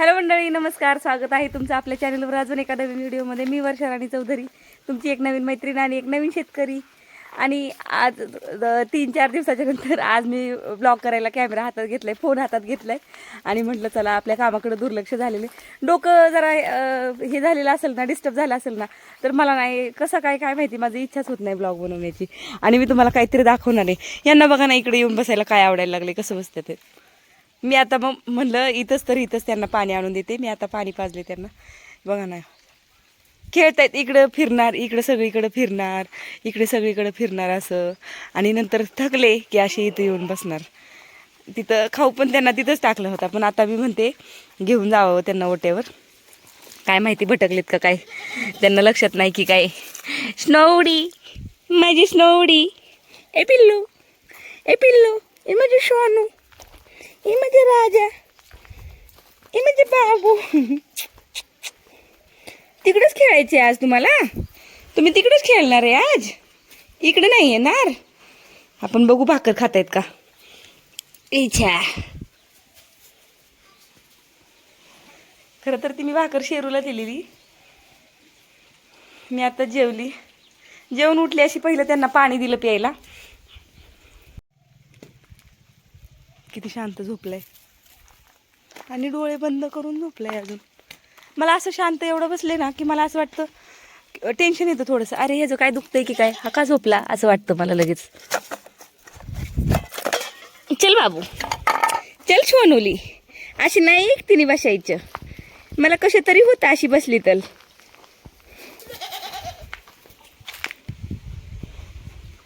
Hello मंडळी नमस्कार स्वागत आहे तुमचं आपल्या चॅनलवर अजून एका नवीन व्हिडिओमध्ये मी वर्षा राणी चौधरी तुमची एक नवीन मैत्रीण आणि एक नवीन शेतकरी. आणि आज तीन चार दिवसाच्या नंतर आज मी ब्लॉग करायला कॅमेरा हातात घेतलाय फोन हातात घेतलाय. आणि म्हटलं चला आपल्या कामाकडे दुर्लक्ष झालेले डोकं जरा हे झालेलं असेल ना डिस्टर्ब झालं असेल ना तर मला नाही कसं काय काय माहिती? माझी इच्छाच होत नाही ब्लॉग बनवण्याची. आणि मी तुम्हाला काहीतरी दाखवणार आहे. यांना बघा ना इकडे येऊन बसायला काय आवडायला लागले कसं बसते ते मी आता मग म्हणलं इथंच तर इथंच त्यांना पाणी आणून देते. मी आता पाणी पाजले त्यांना. बघा ना. खेळतायत इकडं फिरणार इकडं सगळीकडं फिरणार इकडे सगळीकडं फिरणार असं. आणि नंतर थकले की असे इथं येऊन बसणार. तिथं खाऊ पण त्यांना तिथंच टाकलं होता. पण आता मी म्हणते घेऊन जावं त्यांना ओट्यावर. काय माहिती भटकलेत का काय? त्यांना लक्षात नाही की काय. स्नोवडी माझी स्नोवडी. ए पिल्लू ए पिल्लू ए माझी शोनू ए म्हणजे राजा ए माझे बाबू तिकडेच खेळायचे आज तुम्हाला? तुम्ही तिकडेच खेळणार आहे आज? इकडे नाही येणार? आपण बघू भाकर खातायत का? इच्छा. खरं तर ती मी भाकर शेरूला दिलेली. मी आता जेवली. जेवण उठली अशी पहिलं त्यांना पाणी दिलं प्यायला. किती शांत झोपलंय. आणि डोळे बंद करून झोपलंय अजून. मला असं शांत एवढं बसले ना की मला असं वाटतं टेन्शन येतं थोडंसं. अरे ह्याचं काय दुखतंय की काय? हा का झोपला? असं वाटतं मला लगेच. चल बाबू. चल छोनोली अशी नाही एकटीने बसायचं. मला कसे तरी होतं अशी बसली तर.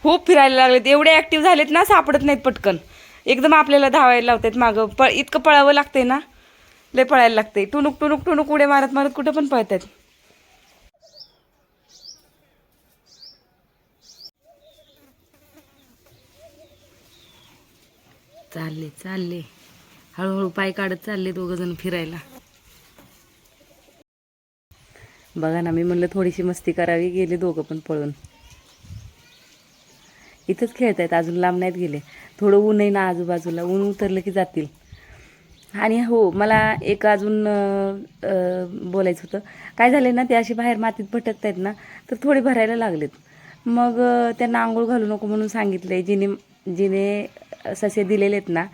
खूप फिरायला लागलेत. एवढे ऍक्टिव्ह झालेत ना सापडत नाहीत पटकन. एकदम आपल्याला धावायला लावतात मागं. पळ इतकं पळावं लागतंय ना? लय पळायला लागते टुनुक टुनुक टुनुक उड्या मारत मारत कुठं पण पळतात चालले चालले. हळूहळू पाय काढत चालले दोघं जण फिरायला. बघा ना मी म्हणलं थोडीशी मस्ती करावी गेले दोघं पण पळून. इथंच खेळत आहेत अजून लांब नाहीत गेले. थोडं ऊन आहे ना आजूबाजूला ऊन उतरलं की जातील. आणि हो मला एक अजून बोलायचं होतं. काय झालं ना ते असे बाहेर मातीत भटकत आहेत ना तर थोडे भरायला लागलेत. मग त्यांना आंघोळ घालू नको म्हणून सांगितलं आहे जिने जिने ससे दिलेले आहेत ना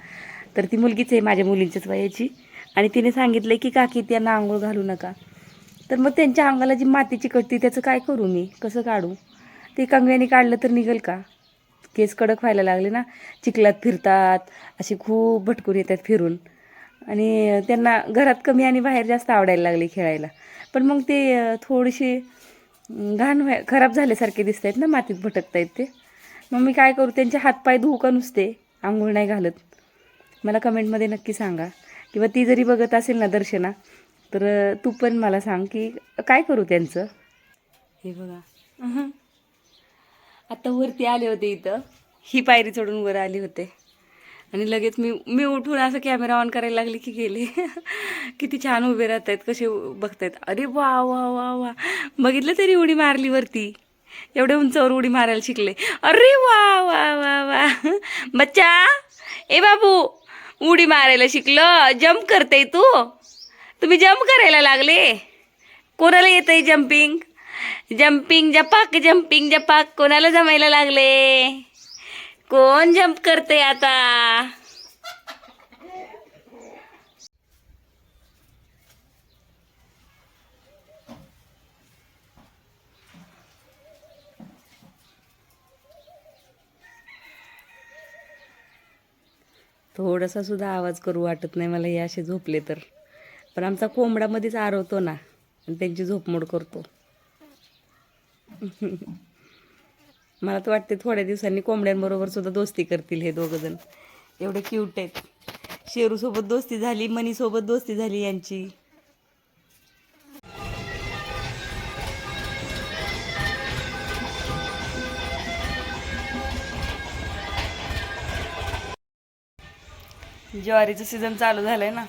तर ती मुलगीच आहे माझ्या मुलींच्याच वयाची. आणि तिने सांगितलंय की काकी त्यांना आंघोळ घालू नका. तर मग त्यांच्या अंगाला जी माती चिकटती त्याचं काय करू मी? कसं काढू? ते कंगव्याने काढलं तर निघेल का? केस कडक व्हायला लागले ना चिखलात फिरतात असे खूप भटकून येतात फिरून. आणि त्यांना घरात कमी आणि बाहेर जास्त आवडायला लागले खेळायला. पण मग ते थोडेसे घाण व्हाय खराब झाल्यासारखे दिसत आहेत ना मातीत भटकतायत ते. मग मी काय करू त्यांचे हातपाय धुवू का नुसते आंघोळ नाही घालत. मला कमेंटमध्ये नक्की सांगा. किंवा ती जरी बघत असेल ना दर्शना तर तू पण मला सांग की काय करू त्यांचं? हे बघा. आता वरती आले होते इथं. ही पायरी चढून वर आले होते. आणि लगेच मी मी उठून असं कॅमेरा ऑन करायला लागली की गेले. किती छान उभे राहत आहेत कसे बघतायत. अरे वा वा वा वा. बघितलं तरी उडी मारली वरती. एवढे उंचावर उडी मारायला शिकले. अरे वा वा वा वा. बच्चा ए बाबू उडी मारायला शिकलं. जम्प करते तू. तुम्ही जम्प करायला लागले. कोणाला येतंय जम्पिंग जम्पिंग जपाक जम्पिंग जपाक. कोणाला जमायला लागले? कोण जम्प करते आता? थोडासा सुद्धा आवाज करू वाटत नाही मला हे असे झोपले तर. पण आमचा कोंबडामध्येच आरवतो ना आणि त्यांची झोपमोड करतो. मला तर वाटते थोड्या दिवसांनी कोंबड्यांबरोबर सुद्धा दोस्ती करतील हे दोघं जण. एवढे क्यूट आहेत. शेरूसोबत दोस्ती झाली मनीसोबत दोस्ती झाली यांची. ज्वारीचं सीझन चालू झालंय ना.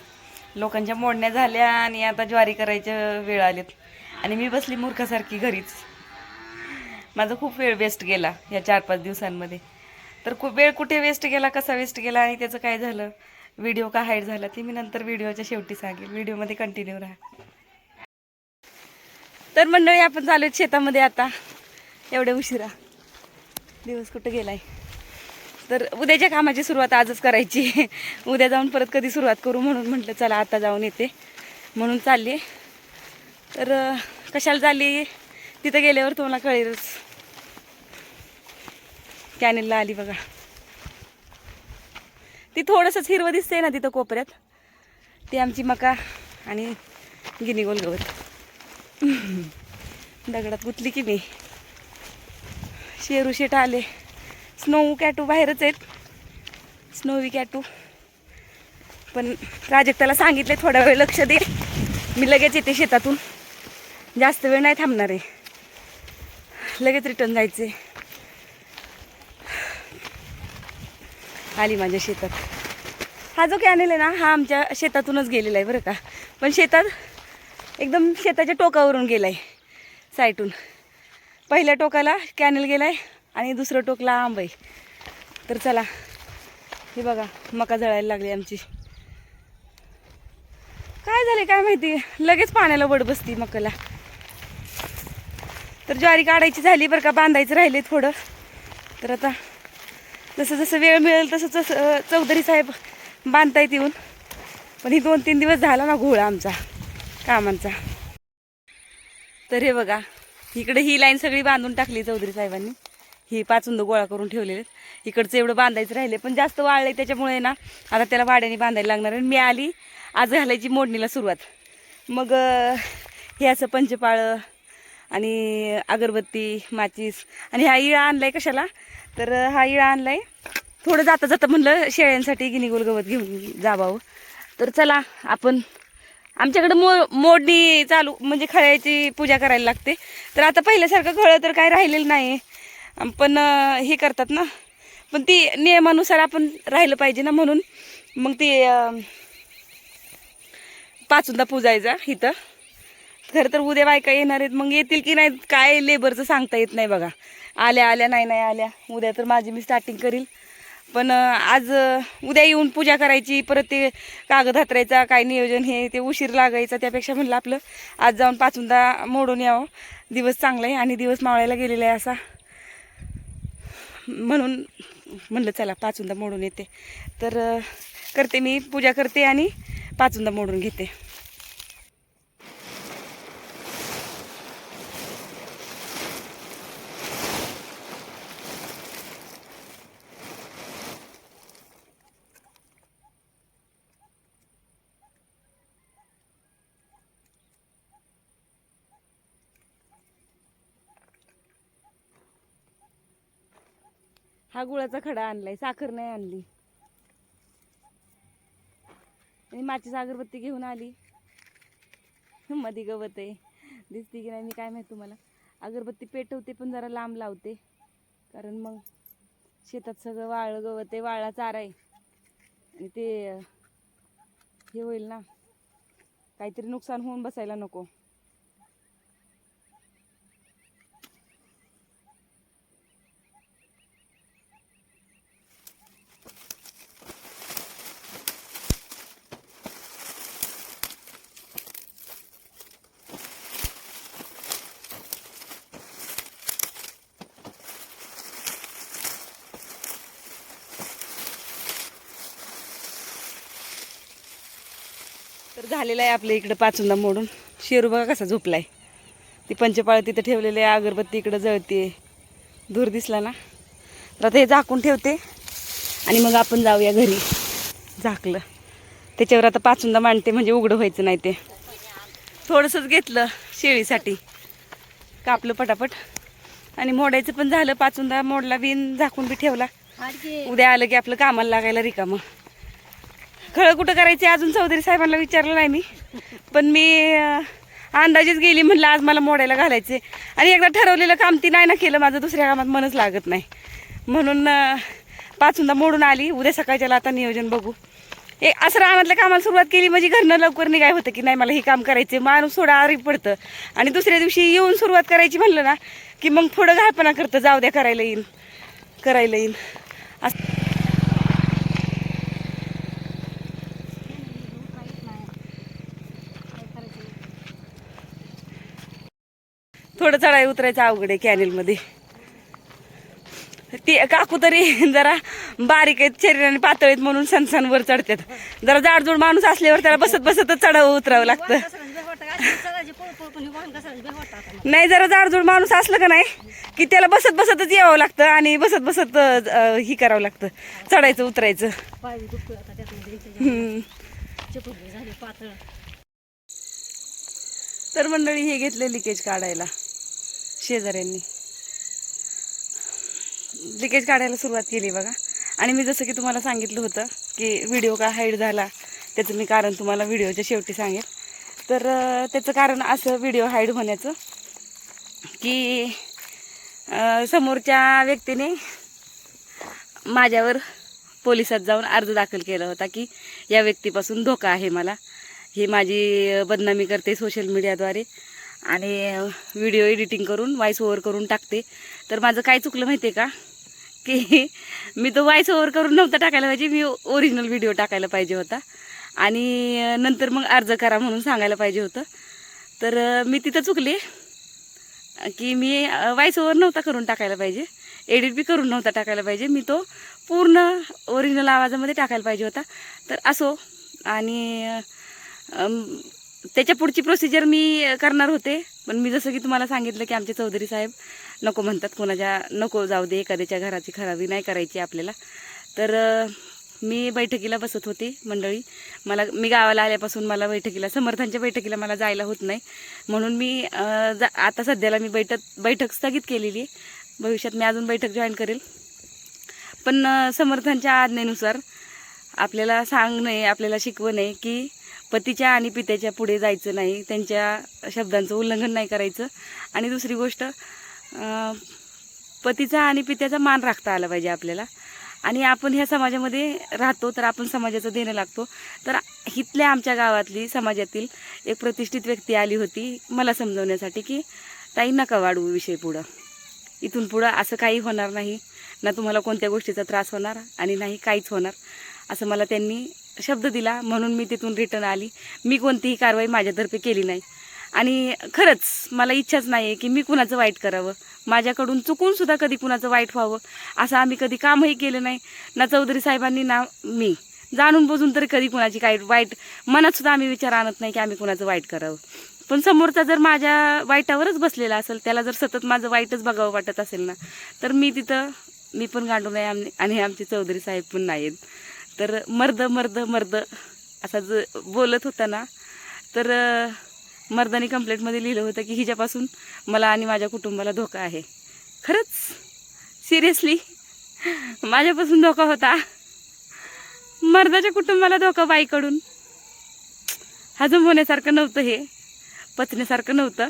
लोकांच्या मोडण्या झाल्या आणि आता ज्वारी करायच्या वेळ आलेत. आणि मी बसली मूर्खासारखी घरीच. माझा खूप वेळ वेस्ट गेला या चार पाच दिवसांमध्ये. तर खूप वेळ कुठे वेस्ट गेला कसा वेस्ट गेला आणि त्याचं काय झालं? व्हिडिओ का हाईड झाला? ते मी नंतर व्हिडिओच्या शेवटी सांगेल. व्हिडिओमध्ये कंटिन्यू राहा. तर मंडळी आपण चालू आहेत शेतामध्ये आता. एवढ्या उशिरा. दिवस कुठं गेलाय? तर उद्याच्या कामाची सुरुवात आजच करायची. उद्या जाऊन परत कधी सुरुवात करू म्हणून म्हटलं चला आता जाऊन येते. म्हणून चालली तर कशाला चालली तिथं गेल्यावर तुम्हाला कळेलच. कॅनेलला आली बघा. ती थोडंसंच हिरवं दिसते ना तिथं कोपऱ्यात. ती आमची मका आणि गिनी गवत दगडात गुतली की मी. शेरू शेट आले. स्नो कॅटू बाहेरच आहेत. स्नोवी कॅटू. पण प्राजक्ताला सांगितले थोडा वेळ लक्ष दे. मी लगेच येते शेतातून. जास्त वेळ नाही थांबणार आहे. लगेच रिटर्न जायचं आहे आली माझ्या शेतात. हा जो कॅनेल आहे ना हा आमच्या शेतातूनच गेलेला आहे बरं का. पण शेतात एकदम शेताच्या टोकावरून गेला आहे साईटून. पहिल्या टोकाला कॅनेल गेला आहे आणि दुसरं टोकला आंब आहे. तर चला हे बघा मका जळायला लागली आमची. काय झाले काय माहिती? लगेच पाण्याला वड बसती मकाला. तर ज्वारी काढायची झाली बरं का बांधायचं राहिले थोडं. तर आता जसं जसं वेळ मिळेल तसं तसं चौधरी साहेब बांधतायत येऊन. पण ही दोन तीन दिवस झाला ना घोळा आमचा कामांचा. तर हे बघा इकडे ही लाईन सगळी बांधून टाकली चौधरी साहेबांनी. ही पाचुंद गोळा करून ठेवलेले आहेत. इकडचं एवढं बांधायचं राहिले पण जास्त वाळले त्याच्यामुळे ना आता त्याला वाड्याने बांधायला लागणार आणि मी आली आज घालायची मोडणीला सुरुवात. मग हे असं पंचपाळं आणि अगरबत्ती माचीस आणि हा इळा आणलाय कशाला? तर हा इळा आणलाय. थोडं जाता जाता म्हणलं शेळ्यांसाठी गिनीगोल गवत घेऊन जावावं. तर चला आपण आमच्याकडे मो मोडणी चालू म्हणजे खळ्याची पूजा करायला लागते. तर आता पहिल्यासारखं खळं तर काय राहिलेलं नाही पण हे करतात ना. पण ती नियमानुसार आपण राहिलं पाहिजे ना म्हणून. मग ती पाचूंदा पूजायचा इथं. खरं तर उद्या बायका येणार आहेत. मग येतील की नाही काय लेबरचं सांगता येत नाही बघा. आल्या आल्या नाही नाही आल्या. उद्या तर माझी मी स्टार्टिंग करील. पण आज उद्या येऊन पूजा करायची परत ते कागद हातरायचा काय नियोजन हे ते उशीर लागायचा त्यापेक्षा म्हणलं आपलं. आज जाऊन पाचूनदा मोडून यावं. दिवस चांगला आहे आणि दिवस मावळायला गेलेला आहे असा. म्हणून म्हणलं चला पाचूनदा मोडून येते. तर करते मी पूजा करते आणि पाचुंदा मोडून घेते. हा गुळाचा खडा आणलाय साखर नाही आणली. आणि माचीस अगरबत्ती घेऊन आली. मध्ये गवत आहे. दिसते की नाही मी काय माहीत तुम्हाला. अगरबत्ती पेटवते पण जरा लांब लावते. कारण मग शेतात सगळं वाळ गवत आहे वाळा चारा आहे. आणि ते हे होईल ना. काहीतरी नुकसान होऊन बसायला नको. तर झालेलं आहे आपल्या इकडं पाचुंदा मोडून. शेरू बघा कसा झोपलाय. ती पंचपाळ तिथं ठेवलेली आहे अगरबत्ती इकडं जळते दूर दिसला ना. तर आता हे झाकून ठेवते. आणि मग आपण जाऊया घरी. झाकलं. त्याच्यावर आता पाचुंदा मांडते म्हणजे उघडं व्हायचं नाही ते. थोडंसंच घेतलं शेळीसाठी. कापलं पटापट. आणि मोडायचं पण झालं. पाचुंदा मोडला बिन झाकून बी ठेवला. उद्या आलं की आपलं कामाला लागायला रिकामं. खळं कुठं करायचे अजून चौधरी साहेबांना विचारलं नाही मी. पण मी अंदाजेच गेली म्हणलं आज मला मोडायला घालायचे आणि एकदा ठरवलेलं काम ती नाही ना केलं माझं दुसऱ्या कामात मनच लागत नाही. म्हणून पाचूनदा मोडून आली. उद्या सकाळच्याला आता नियोजन बघू. ए असं रानातल्या कामाला सुरुवात केली म्हणजे घरनं लवकर निघाय होतं की नाही मला हे काम करायचे माणूस थोडं आरी पडतं. आणि दुसऱ्या दिवशी येऊन सुरुवात करायची म्हणलं ना की मग थोडं घालपणा करतं. जाऊ द्या करायला येईन. करायला येईन. असं. थोडं चढाई उतरायचं अवघड आहे कॅनेलमध्ये. ती काकू तरी जरा बारीक आहेत शरीराने पातळीत आहेत म्हणून सण वर चढतात. जरा जाडजूड माणूस असल्यावर त्याला बसत बसतच चढावं उतरावं लागतं. नाही जरा जाडजूड माणूस असलं का नाही की त्याला बसत बसतच यावं लागतं आणि बसत बसत ही करावं लागतं चढायचं उतरायचं. तर मंडळी हे घेतलं लिकेज काढायला. शेजाऱ्यांनी. लिकेज काढायला सुरुवात केली बघा. आणि मी जसं की तुम्हाला सांगितलं होतं की व्हिडिओ का हाईड झाला त्याचं मी कारण तुम्हाला व्हिडिओच्या शेवटी सांगेन तर त्याचं कारण असं व्हिडिओ हाईड होण्याचं की समोरच्या व्यक्तीने माझ्यावर पोलिसात जाऊन अर्ज दाखल केला होता की या व्यक्तीपासून धोका आहे मला. ही माझी बदनामी करते सोशल मीडियाद्वारे आणि व्हिडिओ एडिटिंग करून व्हॉइस ओव्हर करून टाकते. तर माझं काय चुकलं माहिती आहे का? की मी तो व्हॉइस ओव्हर करून नव्हता टाकायला पाहिजे मी ओरिजिनल व्हिडिओ टाकायला पाहिजे होता. आणि नंतर मग अर्ज करा म्हणून सांगायला पाहिजे होतं. तर मी तिथं चुकले की मी व्हॉइस ओव्हर नव्हता करून टाकायला पाहिजे. एडिट बी करून नव्हता टाकायला पाहिजे. मी तो पूर्ण ओरिजिनल आवाजामध्ये टाकायला पाहिजे होता. तर असो आणि त्याच्या पुढची प्रोसिजर मी करणार होते. पण मी जसं की तुम्हाला सांगितलं की आमचे चौधरी साहेब नको म्हणतात कोणाच्या नको जाऊ दे एखाद्याच्या घराची खराबी नाही करायची आपल्याला. तर मी बैठकीला बसत होते मंडळी. मला मी गावाला आल्यापासून मला बैठकीला समर्थांच्या बैठकीला मला जायला होत नाही. म्हणून मी जा आता सध्याला मी बैठक बैठक स्थगित केलेली आहे. भविष्यात मी अजून बैठक जॉईन करेल. पण समर्थांच्या आज्ञेनुसार आपल्याला सांगणे आपल्याला शिकवणे की पतीच्या आणि पित्याच्या पुढे जायचं नाही त्यांच्या शब्दांचं उल्लंघन नाही करायचं. आणि दुसरी गोष्ट पतीचा आणि पित्याचा मान राखता आला पाहिजे आपल्याला. आणि आपण ह्या समाजामध्ये राहतो तर आपण समाजाचं देणं लागतो. तर इथल्या आमच्या गावातली समाजातील एक प्रतिष्ठित व्यक्ती आली होती मला समजवण्यासाठी की ताई नका वाढवू विषय पुढं. इथून पुढं असं काही होणार नाही. ना तुम्हाला कोणत्या गोष्टीचा त्रास होणार आणि नाही काहीच होणार. असं मला त्यांनी शब्द दिला म्हणून मी तिथून रिटर्न आली. मी कोणतीही कारवाई माझ्यातर्फे केली नाही. आणि खरंच मला इच्छाच नाही आहे की मी कुणाचं वाईट करावं. माझ्याकडून चुकून सुद्धा कधी कुणाचं वाईट व्हावं असं आम्ही कधी कामही केलं नाही. ना चौधरी साहेबांनी ना मी. जाणून बजून तरी कधी कुणाची काही वाईट मनातसुद्धा आम्ही विचार आणत नाही की आम्ही कुणाचं वाईट करावं. पण समोरचा जर माझ्या वाईटावरच बसलेला असेल त्याला जर सतत माझं वाईटच बघावं वाटत असेल ना तर मी तिथं मी पण गांडू नाही आणि आमचे चौधरी साहेब पण नाहीत तर मर्द मर्द मर्द असा ज बोलत होता ना तर मर्दानी कंप्लेंटमध्ये लिहिलं होतं की हिच्यापासून मला आणि माझ्या कुटुंबाला धोका आहे. खरंच? सिरियसली माझ्यापासून धोका होता? मर्दाच्या कुटुंबाला धोका बाईकडून? हजम होण्यासारखं नव्हतं हे पचण्यासारखं नव्हतं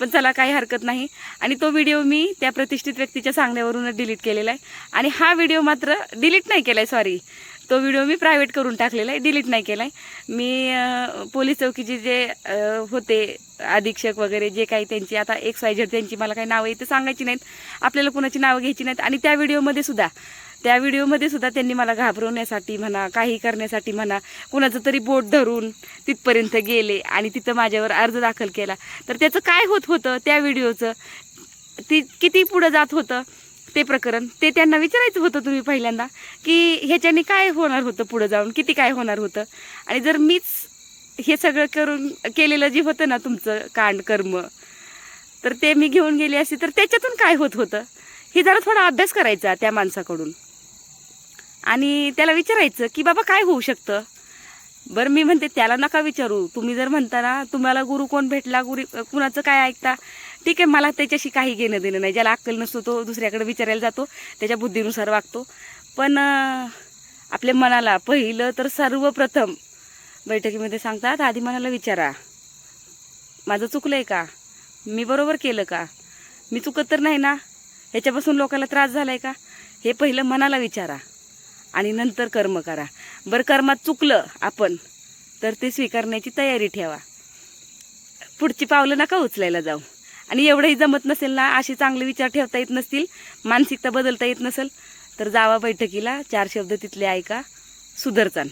पण चला काही हरकत नाही. आणि तो व्हिडिओ मी त्या प्रतिष्ठित व्यक्तीच्या सांगण्यावरूनच डिलीट केलेला आहे. आणि हा व्हिडिओ मात्र डिलीट नाही केला आहे सॉरी तो व्हिडिओ मी प्रायव्हेट करून टाकलेला आहे डिलीट नाही केला आहे मी पोलीस चौकीचे जे होते अधीक्षक वगैरे जे काही त्यांची आता एक्स वाय झेड त्यांची मला काही नावं येते सांगायची नाहीत. आपल्याला कुणाची नावं घ्यायची नाहीत. आणि त्या व्हिडिओमध्ये सुद्धा त्या व्हिडिओमध्ये सुद्धा त्यांनी मला घाबरवण्यासाठी म्हणा काही करण्यासाठी म्हणा कुणाचं तरी बोट धरून तिथपर्यंत गेले आणि तिथं माझ्यावर अर्ज दाखल केला. तर त्याचं काय होत होतं त्या व्हिडिओचं? ती किती पुढं जात होतं? ते प्रकरण ते त्यांना विचारायचं होतं तुम्ही पहिल्यांदा की ह्याच्याने काय होणार होतं पुढं जाऊन किती काय होणार होतं? आणि जर मीच हे सगळं करून केलेलं जे होतं ना तुमचं कांड कर्म तर ते मी घेऊन गेली असते तर त्याच्यातून काय होत होतं? हे जरा थोडा अभ्यास करायचा त्या माणसाकडून. आणि त्याला विचारायचं की बाबा काय होऊ शकतं? बरं मी म्हणते त्याला नका विचारू. तुम्ही जर म्हणता ना तुम्हाला गुरु कोण भेटला? गुरु कुणाचं काय ऐकता? ठीक आहे मला त्याच्याशी काही घेणं देणं नाही. ज्याला अक्कल नसतो तो दुसऱ्याकडे विचारायला जातो त्याच्या बुद्धीनुसार वागतो. पण आपल्या मनाला पहिलं तर सर्वप्रथम बैठकीमध्ये सांगतात आधी मनाला विचारा. माझं चुकलं आहे का? मी बरोबर केलं का? मी चुकत तर नाही ना? ह्याच्यापासून लोकांना त्रास झाला आहे का? हे पहिलं मनाला विचारा आणि नंतर कर्म करा. बरं कर्मात चुकलं आपण तर ते स्वीकारण्याची तयारी ठेवा. पुढची पावलं नका उचलायला जाऊ. आणि एवढंही जमत नसेल ना असे चांगले विचार ठेवता येत नसतील मानसिकता बदलता येत नसेल तर जावा बैठकीला चार शब्द तिथले ऐका सुधरचान.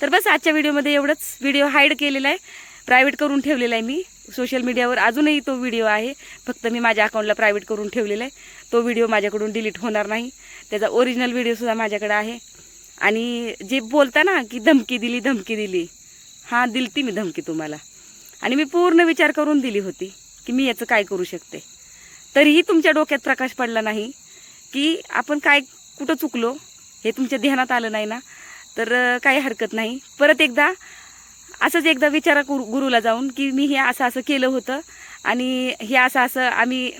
तर बस आजच्या व्हिडिओमध्ये एवढंच. व्हिडिओ हाईड केलेला आहे प्रायव्हेट करून ठेवलेला आहे मी. सोशल मीडियावर अजूनही तो व्हिडिओ आहे फक्त मी माझ्या अकाउंटला प्रायव्हेट करून ठेवलेला आहे. तो व्हिडिओ माझ्याकडून डिलीट होणार नाही. त्याचा ओरिजिनल व्हिडिओसुद्धा माझ्याकडे आहे. आणि जे बोलता ना की धमकी दिली धमकी दिली हां दिलती मी धमकी तुम्हाला. आणि मी पूर्ण विचार करून दिली होती. की मी याचं काय करू शकते? तरीही तुमच्या डोक्यात प्रकाश पडला नाही की आपण काय कुठं चुकलो हे तुमच्या ध्यानात आलं नाही ना? तर काही हरकत नाही. परत एकदा असंच एकदा विचारा गुरु गुरुला जाऊन की मी हे असं असं केलं होतं आणि हे असं असं आम्ही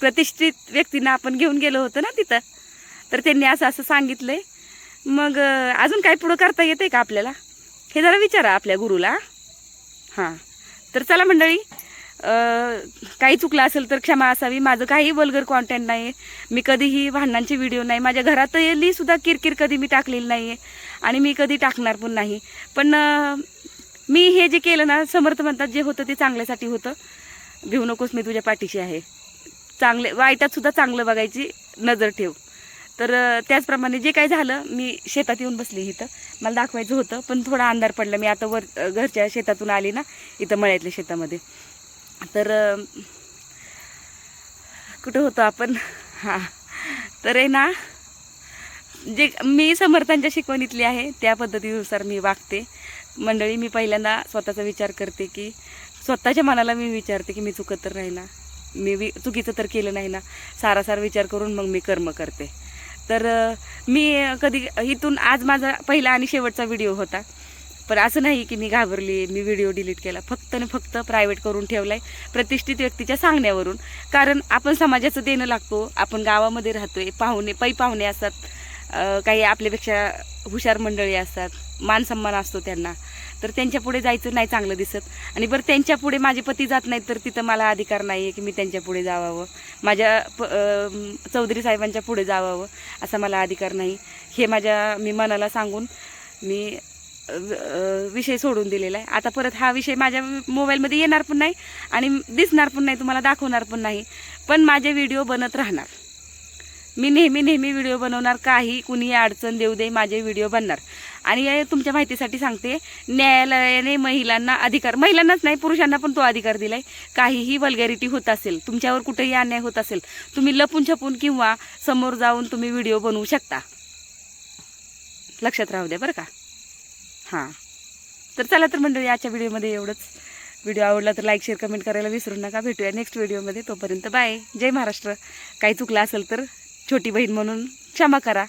प्रतिष्ठित व्यक्तींना आपण घेऊन गेलो होतो ना तिथं? तर त्यांनी असं असं सांगितलं आहे मग अजून काय पुढं करता येते का आपल्याला? हे जरा विचारा आपल्या गुरुला. हां. तर चला मंडळी काही चुकलं असेल तर क्षमा असावी. माझं काही वल्गर कॉन्टेंट नाही. मी कधीही भांडणांचे व्हिडिओ नाही. माझ्या घरातली सुद्धा किरकिर कधी मी टाकलेली नाही आहे आणि मी कधी टाकणार पण नाही. पण मी हे जे केलं ना समर्थ म्हणतात जे होतं ते चांगल्यासाठी होतं. घेऊ नकोस मी तुझ्या पाठीशी आहे. चांगले वाईटात सुद्धा चांगलं बघायची नजर ठेव. तर त्याचप्रमाणे जे काय झालं मी शेतात येऊन बसली इथं. मला दाखवायचं होतं पण थोडा अंधार पडला. मी आता वर घरच्या शेतातून आली ना इथं मळ्यातल्या शेतामध्ये. तर कुठं होतो आपण? हां. तर आहे ना जे मी समर्थांच्या शिकवणीतली आहे त्या पद्धतीनुसार मी वागते. मंडळी मी पहिल्यांदा स्वतःचा विचार करते की स्वतःच्या मनाला मी विचारते की मी चुकत तर नाही ना? मी वि चुकीचं तर केलं नाही ना? सारासार विचार करून मग मी कर्म करते. तर मी कधी इथून आज माझा पहिला आणि शेवटचा व्हिडिओ होता. पण असं नाही की मी घाबरली मी व्हिडिओ डिलीट केला. फक्त आणि फक्त प्रायव्हेट करून ठेवलाय प्रतिष्ठित व्यक्तीच्या सांगण्यावरून. कारण आपण समाजाचं देणं लागतो आपण गावामध्ये राहतोय पाहुणे पै पाहुणे असतात काही आपल्यापेक्षा हुशार मंडळी असतात मानसन्मान असतो त्यांना. तर त्यांच्या पुढे जायचं नाही चांगलं दिसत. आणि बरं त्यांच्या पुढे माझे पती जात नाहीत तर तिथं मला अधिकार नाही आहे की मी त्यांच्या पुढे जावावं. माझ्या प चौधरी साहेबांच्या पुढे जावावं असा मला अधिकार नाही. हे माझ्या मी मनाला सांगून मी विषय सोडून दिलेला आहे. आता परत हा विषय माझ्या मोबाईलमध्ये येणार पण नाही आणि दिसणार पण नाही तुम्हाला दाखवणार पण नाही. पण माझे व्हिडिओ बनत राहणार. मी नेहमी नेहमी व्हिडिओ बनवणार काही कुणी अडचण देऊ दे माझे व्हिडिओ बनणार. आणि तुमच्या माहितीसाठी सांगते न्यायालयाने महिलांना अधिकार महिलांनाच नाही पुरुषांना पण तो अधिकार दिला आहे काहीही वल्गॅरिटी होत असेल तुमच्यावर कुठेही अन्याय होत असेल तुम्ही लपून छपून किंवा समोर जाऊन तुम्ही व्हिडिओ बनवू शकता. लक्षात राहू द्या बरं का. हां. तर चला तर मंडळी आजच्या व्हिडिओमध्ये एवढंच. व्हिडिओ आवडला तर लाईक शेअर कमेंट करायला विसरू नका. भेटूया नेक्स्ट व्हिडिओमध्ये. तोपर्यंत बाय जय महाराष्ट्र. काही चुकलं असेल तर छोटी बहीण म्हणून क्षमा करा.